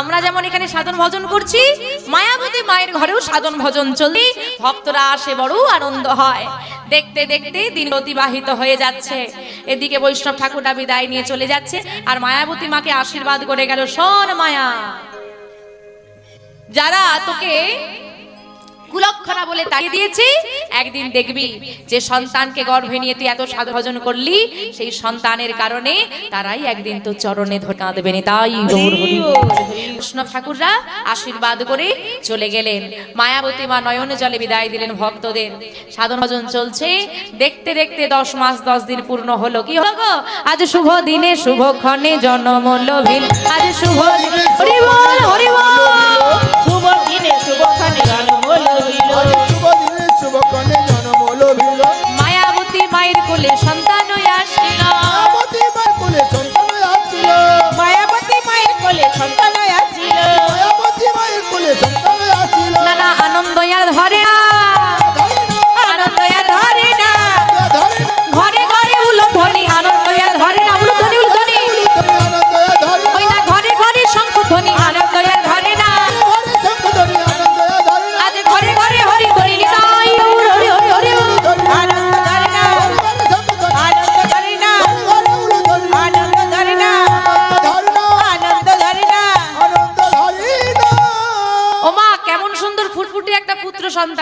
আমরা যেমন এখানে সাধন ভজন করছি, মায়াবতী মায়ের ঘরেও সাধন ভজন চলি ভক্তরা আসে বড় আনন্দ হয়। দেখতে দেখতে দিন অতিবাহিত হয়ে যাচ্ছে। এদিকে বৈষ্ণব ঠাকুরটা বিদায় নিয়ে চলে যাচ্ছে আর মায়াবতী মাকে আশীর্বাদ করে গেল শোন মায়া। যারা তোকে কুলক্ষণা বলে তাড়িয়ে দিয়েছি একদিন দেখবি যে সন্তানকে গর্ভে নিয়ে তুই এত সাধু ভজন করলি সেই সন্তানের কারণে তারাই একদিন তো চরণে ধোকা দেবেনি তাই। বৈষ্ণব ঠাকুররা আশীর্বাদ করে চলে গেলেন। মায়াবতী মা নয়ন জলে বিদায় দিলেন ভক্তদের। সাধন ভজন চলছে। দেখতে দেখতে দশ মাস দশ দিন পূর্ণ হলো। কি হলো গো? আজ শুভ দিনে শুভ ক্ষণে জন্ম লভিল আজ শুভ দিনে হরি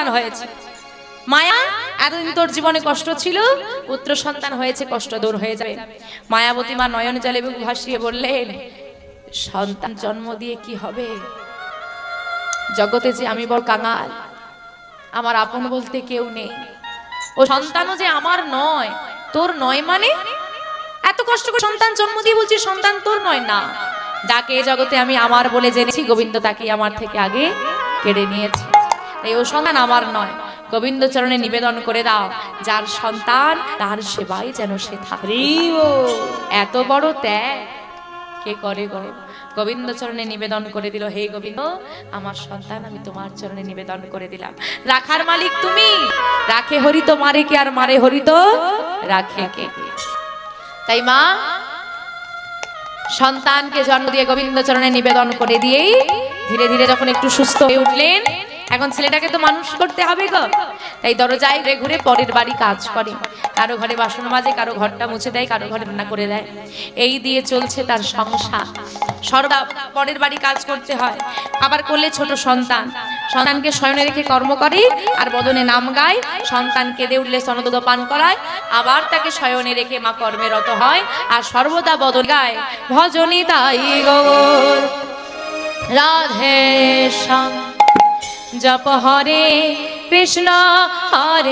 সন্তান হয়েছে। মায়া, এতদিন তোর জীবনে কষ্ট ছিল, পুত্র সন্তান হয়েছে, কষ্ট দূর হয়ে যাবে। মায়াবতী মা নয়ন জলে ভাসিয়ে বললেন, সন্তান জন্ম দিয়ে কি হবে? জগতে যে আমি বড় কাঙাল, আমার আপন বলতে কেউ নেই। ও সন্তানও যে আমার নয়, তোর নয় মানে? এত কষ্ট করে সন্তান জন্ম দিয়ে বলছি, সন্তান তোর নয় না। ডাকে জগতে আমি আমার বলে জেনেছি, গোবিন্দ তাকে আমার থেকে আগে কেড়ে নিয়েছে। তাই ও সন্তান আমার নয়। গোবিন্দ চরণে নিবেদন করে দাও যার সন্তান তার সেবাই যেন সে থাকে। এত বড় ত্যাগ কে করে গো? গোবিন্দ চরণে নিবেদন করে দিল হে গোবিন্দ আমার সন্তান আমি তোমার চরণে নিবেদন করে দিলাম। রাখার মালিক তুমি। রাখে হরি তো মারে কে আর মারে হরি তো? রাখে কে? তাই মা সন্তানকে জন্ম দিয়ে গোবিন্দ চরণে নিবেদন করে দিয়েই ধীরে ধীরে যখন একটু সুস্থ হয়ে উঠলেন এখন ছেলেটাকে তো মানুষ করতে হবে গো। তাই দরজায় ঘুরে ঘুরে পরের বাড়ি কাজ করে। কারও ঘরে বাসন মাজে, কারও ঘরটা মুছে দেয়, কারও ঘরে রান্না করে দেয়। এই দিয়ে চলছে তার সংসার। সর্বদা পরের বাড়ি কাজ করতে হয়। আবার করলে ছোট সন্তান। সন্তানকে শয়নে রেখে কর্ম করে আর বদনে নাম গায়। সন্তান কেঁদে উঠলে সনদদ পান করায়। আবার তাকে শয়নে রেখে মা কর্মে রত হয় আর সর্বদা বদন গায়। ভজনী তাই গো। রাধে জপ হরে কৃষ্ণ হরে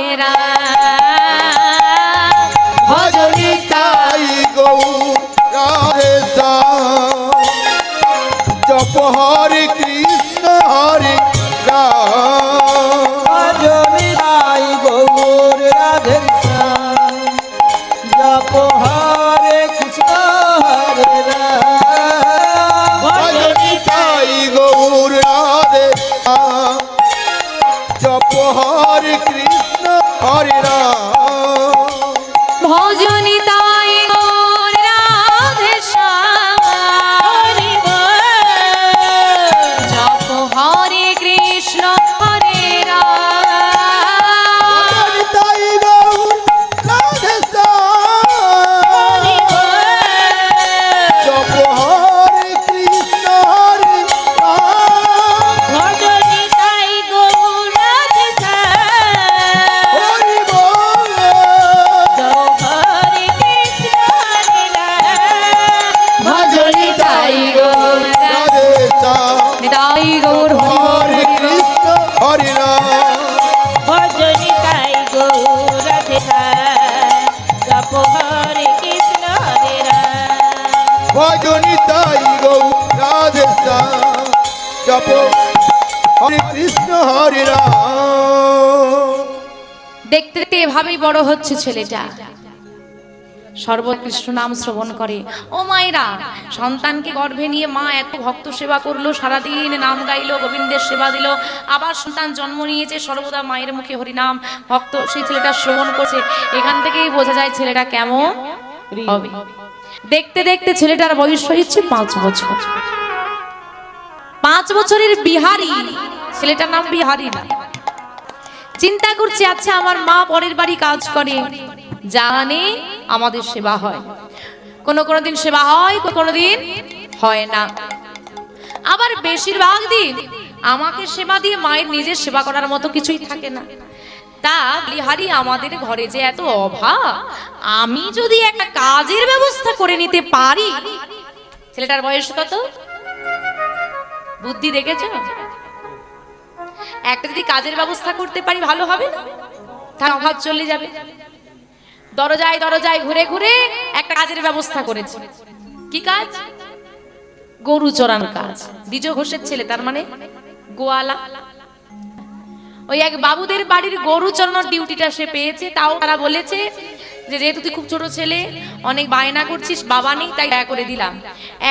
দেখতে দেখতে এভাবেই বড় হচ্ছে ছেলেটা। সর্বকৃষ্ণ নাম শ্রবণ করে, ও মায়েরা, সন্তানকে গর্ভে নিয়ে মা এত ভক্ত সেবা করল, সারাদিন নাম গাইলো, গোবিন্দের সেবা দিল, আবার সন্তান জন্ম নিয়েছে, সর্বদা মায়ের মুখে হরিনাম, ভক্ত সেই ছেলেটা শ্রবণ করছে। এখান থেকেই বোঝা যায় ছেলেটা কেমন হবে। দেখতে দেখতে ছেলেটার বয়স হয়েছে পাঁচ বছর। পাঁচ বছরের বিহারি, ছেলেটার নাম বিহারি না। চিন্তা করছে আচ্ছা আমার মা পরের বাড়ি কাজ করে, জানে আমাদের সেবা হয়। কোনো কোনো দিন সেবা হয় কোনো দিন হয় না। আবার বেশিরভাগ দিন আমাকে সেবা দিয়ে মায়ের নিজের সেবা করার মতো কিছুই থাকে না। তা বিহারি আমাদের ঘরে যে এত অভাব, আমি যদি একটা কাজের ব্যবস্থা করে নিতে পারি, ছেলেটার বয়স কত? বুদ্ধি দেখেছ? একটা যদি কাজের ব্যবস্থা করতে পারি, ভালো হবে তার অভাব চলে যাবে। দরজায় দরজায় ঘুরে ঘুরে একটা কাজের ব্যবস্থা করেছে। কি কাজ? গরু চড়ানোর কাজ। দ্বিজ ঘোষের ছেলে, তার মানে গোয়ালা। ওই এক বাবুদের বাড়ির গরু চড়ানোর ডিউটিটা সে পেয়েছে, তাও তারা বলেছে যে যেহেতু তুই খুব ছোট ছেলে, অনেক বায়না করছিস, বাবা নেই, তাই দয়া করে দিলাম।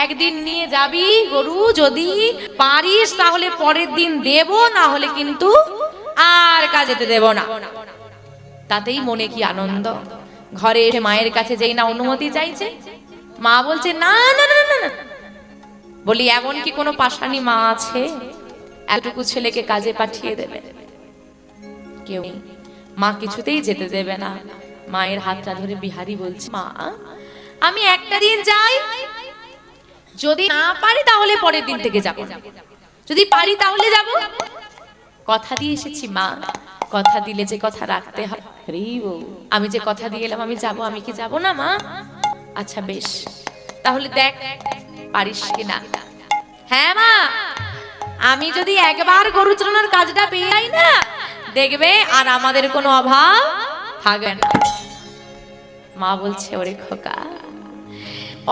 একদিন নিয়ে যাবি গরু, যদি পারিস তাহলে পরের দিন দেব, না হলে কিন্তু আর কাজেতে দেব না। তাতেই মনে কি আনন্দ। ঘরে এসে মায়ের কাছে যেই না অনুমতি চাইছে, মা বলছে, না না না না না। বলি, এমন কি কোনো পাশানি মা আছে? এতটুকু ছেলেকে কাজে পাঠিয়ে দেবে। কেউ মা কিছুতেই যেতে দেবে না। মায়ের হাতটা ধরে বিহারি বলছে মা আমি একটা দিন যাই যদি না পারি তাহলে পরের দিন থেকে যাব। যদি পারি তাহলে যাব। কথা দিয়ে এসেছি মা কথা দিলে যে কথা রাখতে হয়। আমি যে কথা দিয়ে এলাম আমি যাব আমি কি যাব না মা? আচ্ছা বেশ। তাহলে দেখ পারিস কি না? হ্যাঁ মা। আমি যদি একবার গরু চালানোর কাজটা পেয়ে যাই না দেখবে আর আমাদের কোনো অভাব থাকবে না। মা বলছে, ওরে খোকা,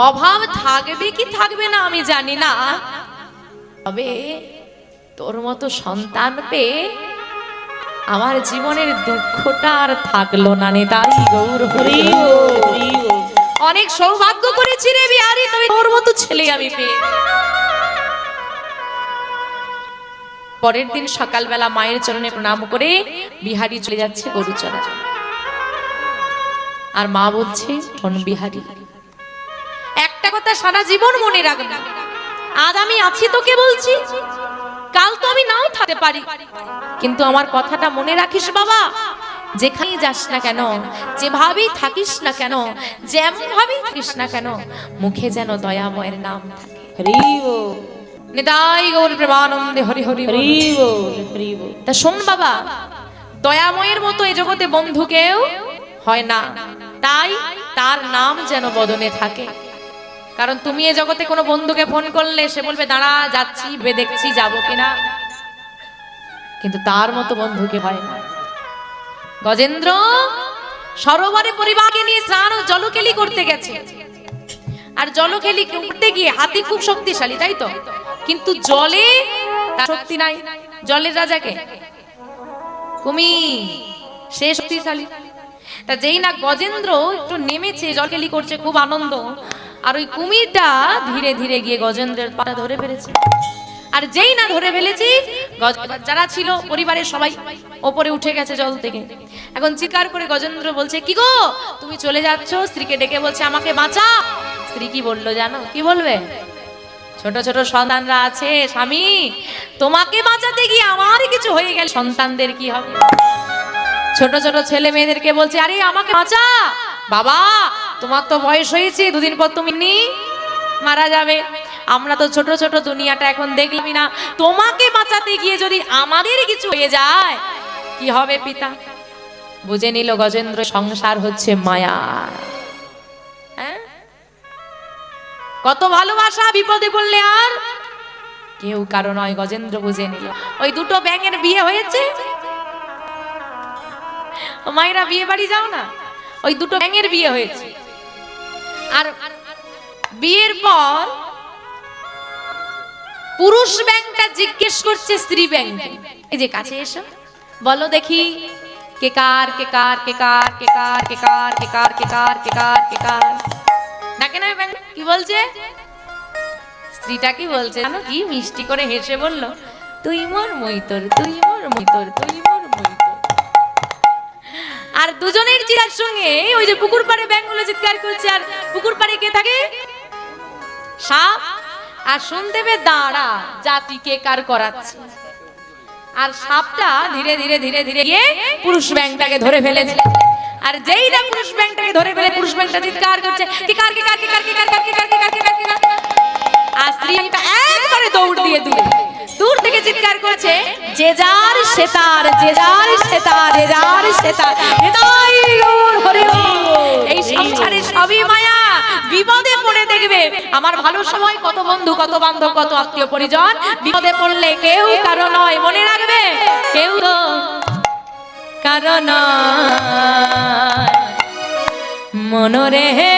অভাব থাকবে কি থাকবে না আমি জানি না। তবে তোর মতো সন্তান পেয়ে আমার জীবনের দুঃখটা আর থাকল না নে তাই গৌর হরি। অনেক সৌভাগ্য করেছি রে বিহারি, তবে তোর মতো ছেলে আমি পেয়ে পরের দিন সকালবেলা মায়ের চরণে প্রণাম করে বিহারি চলে যাচ্ছে গরু চড়া আর মা বলছে শোন বিহারি একটা কথা সারা জীবন মনে রাখবে। আজ আমি আছি তোকে বলছি কাল তো আমি নাও থাকতে পারি। কিন্তু আমার কথাটা মনে রাখিস বাবা যেখানে যাস না কেন যেভাবেই থাকিস না কেন যেমন ভাবেই থাকিস না কেন মুখে যেন দয়াময়ের নাম থাকে। নিতাই গৌর প্রেমানন্দে হরি হরি তা শোন বাবা দয়াময়ের মতো এ জগতে বন্ধু কেউ হয় না। তাই তার নাম যেন বদনে থাকে। কারণ তুমি এ জগতে কোনো বন্ধুকে ফোন করলে সে বলবে, দাঁড়া, যাচ্ছি বে দেখছি যাব কিনা। কিন্তু তার মতো বন্ধুকে হয় না। গজেন্দ্র সরোবরে পরিবারকে নিয়ে স্নান ও জলকেলি করতে গেছে। আর জলকেলি করতে গিয়ে হাতি খুব শক্তিশালী, তাই তো? কিন্তু জলে তার শক্তি নাই। জলের রাজাকে কুমি সে শক্তিশালী। তা যেই না গজেন্দ্র একটু নেমেছে, জলকেলি করছে, খুব আনন্দ। আর ওই কুমিরটা ধীরে ধীরে গিয়ে গজেন্দ্রের পাটা ধরে ফেলেছে। আর যেই না ধরে ফেলেছি যারা ছিল পরিবারের সবাই ওপরে উঠে গেছে জল থেকে। এখন চিকার করে গজেন্দ্র বলছে, কি গো? তুমি চলে যাচ্ছ? স্ত্রীকে ডেকে বলছে, আমাকে বাঁচা। স্ত্রী কি বলল জানো? কি বলবে? ছোট ছোট সন্তানরা আছে, স্বামী, তোমাকে বাঁচাতে গিয়ে আমার কিছু হয়ে গেল। সন্তানদের কি হবে? ছোট ছোট ছেলে মেয়েদেরকে বলছে, আরে, আমাকে বাঁচা! বাবা, তোমার তো বয়স হয়েছে, দুদিন পর তুমি নি, মারা যাবে। আমরা তো ছোট ছোট দুনিয়াটা এখন দেখলামই না। তোমাকে বাঁচাতে গিয়ে যদি আমাদের কিছু হয়ে যায়, কি হবে পিতা? বুঝে নিল গজেন্দ্র, সংসার হচ্ছে মায়া। হ্যাঁ? কত ভালোবাসা বিপদে পড়লে আর কেউ কারও নয়, গজেন্দ্র বুঝে নিল। ওই দুটো ব্যাঙের বিয়ে হয়েছে? মায়েরা, বিয়ে বাড়ি যাও না। ওই দুটো ব্যাঙের বিয়ে হয়েছে। আর বিয়ের পর পুরুষ ব্যাংকটা জিজ্ঞেস করছে, স্ত্রী ব্যাংকে। এই যে কাছে এসো। বলো দেখি, কে কার কে কার কে কার কে কার কে কার কে কার কে কার কে কার কে কার। ডাকে না ব্যাংক, কি বলছে? স্ত্রীটা কি বলছে? জানো কি মিষ্টি করে হেসে বলল, তুই মোর মইতর তুই মোর মইতর তুই মোর আর দুজনের চিরার সঙ্গে ওই যে পুকুর পাড়ে ব্যাঙগুলো চিৎকার করছে, আর পুকুর পাড়ে কে থাকে? সাপ। আর শুনতে পেয়ে দাঁড়া জাতি কে কার করাচ্ছে? আর সাপটা ধীরে ধীরে ধীরে ধীরে গিয়ে পুরুষ ব্যাংকটাকে ধরে ফেলেছে। আর যেই না পুরুষ ব্যাংকটাকে ধরে ফেলে, পুরুষ ব্যাংকটা চিৎকার করছে, কি কার কি কার কি কার কি কার কার, কি কার কি কার কি কার কি কার? আর স্ত্রী ব্যাংকটা একবারে দৌড় দিয়ে দূরে। দূর থেকে চিৎকার করছে, যে যার সেতার যে যার সেতার যে যার গৌর হরে এই সংসারে সবই মায়া। বিপদে পড়ে দেখবে, আমার ভালো সময় কত বন্ধু, কত বান্ধব, কত আত্মীয় পরিজন। বিপদে পড়লে কেউ কারও নয়, মনে রাখবে, কেউ তো কারও নয়। মনরে হে